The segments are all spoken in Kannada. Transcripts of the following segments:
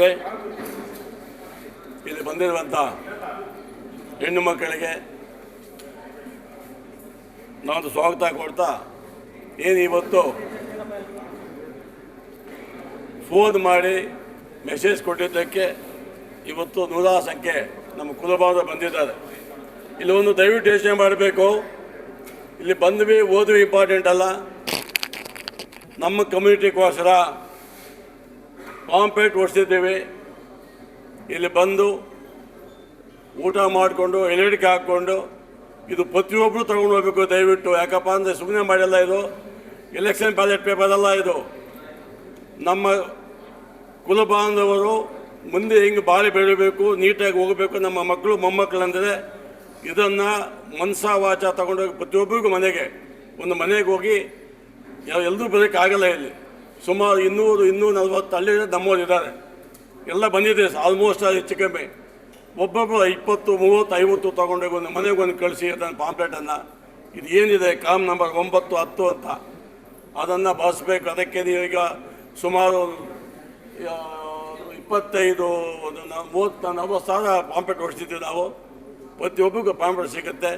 ಕಾರ್ಯಕ್ರಮಕ್ಕೆ ಇಲ್ಲಿ ಬಂದಿರುವಂಥ ಹೆಣ್ಣು ಮಕ್ಕಳಿಗೆ ನಾನು ಸ್ವಾಗತ ಕೊಡ್ತಾ, ಏನು ಇವತ್ತು? ಫೋನ್ ಮಾಡಿ ಮೆಸೇಜ್ ಕೊಟ್ಟಿದ್ದಕ್ಕೆ ಇವತ್ತು ನೂರಾರು ಸಂಖ್ಯೆ ನಮ್ಮ ಕುಲಭಾವ ಬಂದಿದ್ದಾರೆ. ಇಲ್ಲಿ ಒಂದು ದಯವಿಟ್ಟು ಯೋಚನೆ ಮಾಡಬೇಕು. ಇಲ್ಲಿ ಬಂದ್ವಿ, ಓದ್ವಿ ಇಂಪಾರ್ಟೆಂಟ್ ಅಲ್ಲ. ನಮ್ಮ ಕಮ್ಯುನಿಟಿಗೋಸ್ಕರ ಪಾಂಪೇಟ್ ಓಡಿಸಿದ್ದೇವೆ ಇಲ್ಲಿ ಬಂದು ಊಟ ಮಾಡಿಕೊಂಡು ಎಲೆಡಿಕೆ ಹಾಕ್ಕೊಂಡು, ಇದು ಪ್ರತಿಯೊಬ್ಬರು ತಗೊಂಡು ಹೋಗಬೇಕು ದಯವಿಟ್ಟು. ಯಾಕಪ್ಪ ಅಂದರೆ ಸುಮ್ಮನೆ ಮಾಡಿಲ್ಲ ಇದು. ಎಲೆಕ್ಷನ್ ಬ್ಯಾಲೆಟ್ ಪೇಪರ್ ಅಲ್ಲ ಇದು. ನಮ್ಮ ಕುಲಬಾಂಧವರು ಮುಂದೆ ಹೆಂಗೆ ಬಾಳಿ ಬೆಳಿಬೇಕು, ನೀಟಾಗಿ ಹೋಗಬೇಕು ನಮ್ಮ ಮಕ್ಕಳು, ಮೊಮ್ಮಕ್ಕಳು ಅಂದರೆ ಇದನ್ನು ಮನಸ ವಾಚ ತಗೊಂಡೋಗಿ ಪ್ರತಿಯೊಬ್ಬರಿಗೂ ಮನೆಗೆ. ಒಂದು ಮನೆಗೆ ಹೋಗಿ ಎಲ್- ಎಲ್ಲರೂ ಬರೋಕ್ಕಾಗಲ್ಲ ಇಲ್ಲಿ. ಸುಮಾರು ಇನ್ನೂರು, ಇನ್ನೂರ ನಲ್ವತ್ತು ಹಳ್ಳಿ ನಮ್ಮೂರಿದ್ದಾರೆ. ಎಲ್ಲ ಬಂದಿದೆ ಆಲ್ಮೋಸ್ಟ್ ಹೆಚ್ಚು ಕಮ್ಮಿ. ಒಬ್ಬೊಬ್ಬರು ಇಪ್ಪತ್ತು, ಮೂವತ್ತು, ಐವತ್ತು ತೊಗೊಂಡೋಗಿ ಒಂದು ಮನೆಗೆ ಒಂದು ಕಳಿಸಿ ಅದನ್ನು ಪಾಂಪ್ಲೆಟನ್ನು ಇದು ಏನಿದೆ? ಕಾಮ್ ನಂಬರ್ ಒಂಬತ್ತು, ಹತ್ತು ಅಂತ. ಅದನ್ನು ಬಳಸ್ಬೇಕು. ಅದಕ್ಕೆ ಈಗ ಸುಮಾರು ಇಪ್ಪತ್ತೈದು, ಒಂದು ಮೂವತ್ತು, ನಲ್ವತ್ತು ಸಾವಿರ ಪಾಂಪ್ಲೆಟ್ ಹೊಡಿಸಿದ್ದೀವಿ ನಾವು. ಪ್ರತಿಯೊಬ್ಬರಿಗೂ ಪಾಂಪ್ಲೆಟ್ ಸಿಗುತ್ತೆ.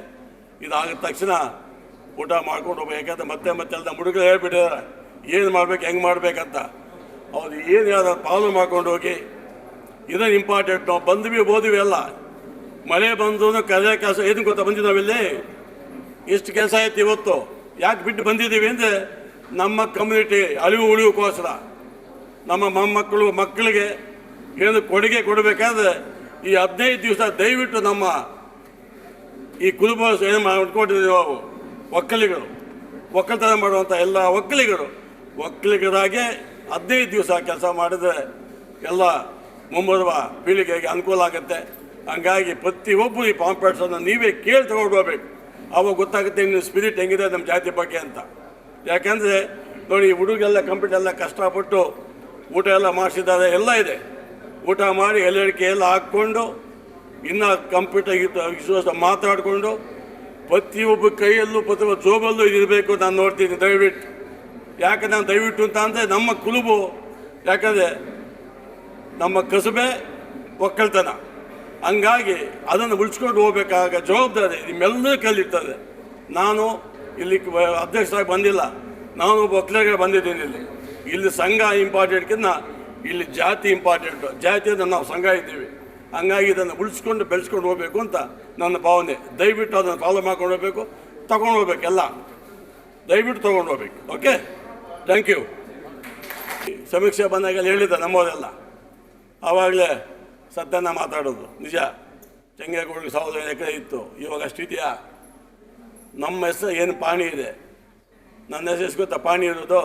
ಇದಾಗಿದ ತಕ್ಷಣ ಊಟ ಮಾಡ್ಕೊಂಡು ಹೋಗ್ಬೇಕು. ಯಾಕಂದರೆ ಮತ್ತೆ ಮತ್ತೆ ಎಲ್ಲ ಹುಡುಗರು ಹೇಳ್ಬಿಟ್ಟಿದ್ದಾರೆ. ಏನು ಮಾಡ್ಬೇಕು, ಹೆಂಗೆ ಮಾಡ್ಬೇಕಂತ. ಅವ್ರು ಏನು ಯಾರು ಪಾಲು ಮಾಡ್ಕೊಂಡು ಹೋಗಿ. ಇದನ್ನು ಇಂಪಾರ್ಟೆಂಟ್ ನಾವು ಬಂದ್ವಿ, ಓದ್ವಿ ಎಲ್ಲ. ಮಳೆ ಬಂದು ಕಲೆ ಕೆಲಸ, ಏನು ಗೊತ್ತಾ ಬಂದಿದ್ದು ನಾವಿಲ್ಲಿ? ಇಷ್ಟು ಕೆಲಸ ಆಯ್ತು ಇವತ್ತು. ಯಾಕೆ ಬಿಟ್ಟು ಬಂದಿದ್ದೀವಿ ಅಂದರೆ, ನಮ್ಮ ಕಮ್ಯುನಿಟಿ ಅಳಿವು ಉಳಿಯೋಕ್ಕೋಸ್ಕರ ನಮ್ಮ ಮೊಮ್ಮಕ್ಕಳು, ಮಕ್ಕಳಿಗೆ ಏನು ಕೊಡುಗೆ ಕೊಡಬೇಕಾದ್ರೆ, ಈ ಹದಿನೈದು ದಿವಸ ದಯವಿಟ್ಟು ನಮ್ಮ ಈ ಕುಲುಬ ಏನು ಮಾಡ್ಕೊಂಡಿದ್ದೀವಿ ನಾವು? ಒಕ್ಕಲಿಗರು. ಒಕ್ಕಲ್ತನ ಮಾಡುವಂಥ ಎಲ್ಲ ಒಕ್ಕಲಿಗರು. ಒಕ್ಕಲಿಗರಾಗೆ ಹದಿನೈದು ದಿವಸ ಕೆಲಸ ಮಾಡಿದರೆ ಎಲ್ಲ ಮುಂಬರುವ ಪೀಳಿಗೆಗೆ ಅನುಕೂಲ ಆಗುತ್ತೆ. ಹಂಗಾಗಿ ಪ್ರತಿಯೊಬ್ಬರು ಈ ಪಾಂಪ್ಲೆಟ್ಸನ್ನು ನೀವೇ ಕೇಳಿ ತಗೊಂಡು ಹೋಗ್ಬೇಕು. ಅವಾಗ ಗೊತ್ತಾಗುತ್ತೆ ನಿಮ್ಮ ಸ್ಪಿರಿಟ್ ಹೆಂಗಿದೆ ನಮ್ಮ ಜಾತಿ ಬಗ್ಗೆ ಅಂತ. ಯಾಕೆಂದರೆ ನೋಡಿ ಈ ಹುಡುಗೆಲ್ಲ ಕಂಪ್ಯೂಟರ್ ಎಲ್ಲ ಕಷ್ಟಪಟ್ಟು ಊಟ ಎಲ್ಲ ಮಾಡಿಸಿದ್ದಾರೆ, ಎಲ್ಲ ಇದೆ. ಊಟ ಮಾಡಿ ಎಲ್ಲಡಿಕೆ ಎಲ್ಲ ಹಾಕ್ಕೊಂಡು ಇನ್ನು ಕಂಪ್ಯೂಟರ್ ವಿಶ್ವಾಸ ಮಾತಾಡಿಕೊಂಡು ಪ್ರತಿಯೊಬ್ಬ ಕೈಯಲ್ಲೂ ಪ್ರತಿಯೊಬ್ಬ ಜೋಬಲ್ಲೂ ಇದಿರಬೇಕು ನಾನು ನೋಡ್ತೀನಿ. ದಯವಿಟ್ಟು. ಯಾಕೆ ನಾವು ದಯವಿಟ್ಟು ಅಂತ ಅಂದರೆ ನಮ್ಮ ಕುಲುಬು, ಯಾಕಂದರೆ ನಮ್ಮ ಕಸುಬೆ ಒಕ್ಕಲ್ತನ. ಹಂಗಾಗಿ ಅದನ್ನು ಉಳಿಸ್ಕೊಂಡು ಹೋಗ್ಬೇಕಾಗ ಜವಾಬ್ದಾರಿ ನಿಮ್ಮೆಲ್ಲರ ಕೈಲಿರ್ತದೆ. ನಾನು ಇಲ್ಲಿ ಅಧ್ಯಕ್ಷರಾಗಿ ಬಂದಿಲ್ಲ. ನಾನು ಒಕ್ಕಲಿಗ ಬಂದಿದ್ದೀನಿ ಇಲ್ಲಿ. ಇಲ್ಲಿ ಸಂಘ ಇಂಪಾರ್ಟೆಂಟ್ಕಿಂತ ಇಲ್ಲಿ ಜಾತಿ ಇಂಪಾರ್ಟೆಂಟು ಜಾತಿ ಅಂದ್ರೆ ನಾವು ಸಂಘ ಇದ್ದೀವಿ. ಹಂಗಾಗಿ ಇದನ್ನು ಉಳಿಸ್ಕೊಂಡು ಬೆಳೆಸ್ಕೊಂಡು ಹೋಗ್ಬೇಕು ಅಂತ ನನ್ನ ಭಾವನೆ. ದಯವಿಟ್ಟು ಅದನ್ನು ಫಾಲೋ ಮಾಡ್ಕೊಂಡು ಹೋಗ್ಬೇಕು. ತಗೊಂಡು ಹೋಗ್ಬೇಕು ಎಲ್ಲ. ದಯವಿಟ್ಟು ತೊಗೊಂಡು ಹೋಗ್ಬೇಕು. ಓಕೆ ಥ್ಯಾಂಕ್ ಯು ಸಮೀಕ್ಷೆ ಬಂದಾಗ ಹೇಳಿದ್ದ ನಮ್ಮವರೆಲ್ಲ. ಆವಾಗಲೇ ಸತ್ಯನ ಮಾತಾಡೋದು. ನಿಜ. ಚಂಗೇಗೌಡರಿಗೆ ಸಾವಿರದ ಎಕರೆ ಇತ್ತು. ಇವಾಗ ಅಷ್ಟಿದೆಯಾ ನಮ್ಮ ಹೆಸರು ಏನು ಪಾಣಿ ಇದೆ? ನನ್ನ ಹೆಸರು ಎಷ್ಟು ಪಾಣಿ ಇರೋದು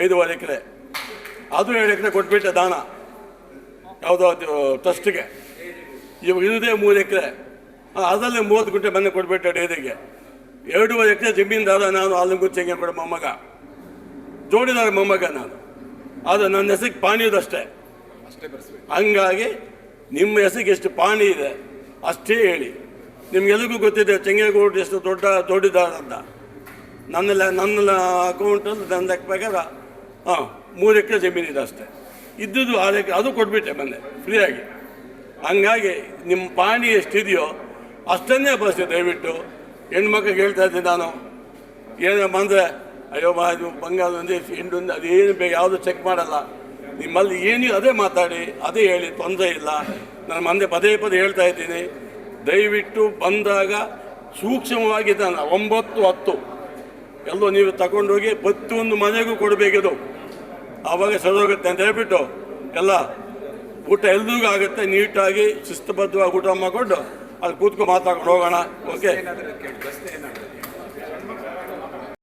ಐದೂವರೆ ಎಕರೆ. ಅದು ಏಳು ಎಕರೆ ಕೊಟ್ಬಿಟ್ಟೆ ದಾನ. ಯಾವುದೋ ಟ್ರಸ್ಟ್ಗೆ. ಇವಾಗ ಇರೋದೇ ಮೂರು ಎಕರೆ. ಅದರಲ್ಲಿ ಮೂವತ್ತು ಗುಂಟೆ ಮನೆ ಕೊಟ್ಬಿಟ್ಟೆ ಡೈರಿಗೆ. ಎರಡೂವರೆ ಎಕರೆ ಜಮೀನ್ದಾರ ನಾನು ಆಲಂಗು ಚೆಂಗೇಗೌಡ ಮೊಮ್ಮಗ. ಜೋಡಿದಾರ ಮೊಮ್ಮಗ ನಾನು. ಅದು ನನ್ನ ಹೆಸರಿಗೆ ಪಾಣಿಯೋದಷ್ಟೇ ಹಂಗಾಗಿ ನಿಮ್ಮ ಹೆಸರಿಗೆ ಎಷ್ಟು ಪಾಣಿ ಇದೆ ಅಷ್ಟೇ ಹೇಳಿ. ನಿಮ್ಗೆಲ್ಲರಿಗೂ ಗೊತ್ತಿದೆ ಚೆಂಗೇಗೌಡ ಎಷ್ಟು ದೊಡ್ಡ ದೊಡ್ಡಿದ್ದಾರೆ ಅಂತ. ನನ್ನ ನನ್ನ ಅಕೌಂಟಲ್ಲಿ ನನ್ನ ಲೆಕ್ಕ ಪ್ರಕಾರ ಹಾಂ ಮೂರು ಎಕರೆ ಜಮೀನಿದೆ ಅಷ್ಟೇ. ಇದ್ದುದು ಆರು ಎಕರೆ ಅದು ಕೊಟ್ಬಿಟ್ಟೆ ಮೊನ್ನೆ ಫ್ರೀಯಾಗಿ ಹಂಗಾಗಿ ನಿಮ್ಮ ಪಾಣಿ ಎಷ್ಟಿದೆಯೋ ಅಷ್ಟನ್ನೇ ಬಳಸಿ ದಯವಿಟ್ಟು. ಹೆಣ್ಮಕ್ಳಿಗೆ ಹೇಳ್ತಾ ಇದ್ದೀನಿ ನಾನು. ಏನೇ ಅಂದರೆ ಅಯ್ಯೋ ಮಾ, ಇದು ಒಂದೇ ಹಿಂಡು ಒಂದು ಅದೇನು ಬೇಗ, ಯಾವುದು ಚೆಕ್ ಮಾಡಲ್ಲ. ನಿಮ್ಮಲ್ಲಿ ಏನು ಅದೇ ಮಾತಾಡಿ, ಅದೇ ಹೇಳಿ, ತೊಂದರೆ ಇಲ್ಲ. ನಾನು ಮಂದೆ ಪದೇ ಪದೇ ಹೇಳ್ತಾ ಇದ್ದೀನಿ. ದಯವಿಟ್ಟು ಬಂದಾಗ ಸೂಕ್ಷ್ಮವಾಗಿ ನಾನು ಒಂಬತ್ತು ಹತ್ತು. ಎಲ್ಲೋ ನೀವು ತಗೊಂಡೋಗಿ ಪ್ರತಿಯೊಂದು ಮನೆಗೂ ಕೊಡಬೇಕಿದು. ಆವಾಗ ಸರೋಗುತ್ತೆ ಅಂತ ಹೇಳ್ಬಿಟ್ಟು, ಎಲ್ಲ ಊಟ ಎಲ್ರಿಗೂ ಆಗುತ್ತೆ, ನೀಟಾಗಿ, ಶಿಸ್ತುಬದ್ಧವಾಗಿ ಊಟ ಮಾಡಿಕೊಂಡು, ಅಲ್ಲಿ ಕೂತ್ಕೊಂಡು ಮಾತಾಡ್ಕೊಂಡು ಹೋಗೋಣ. ಓಕೆ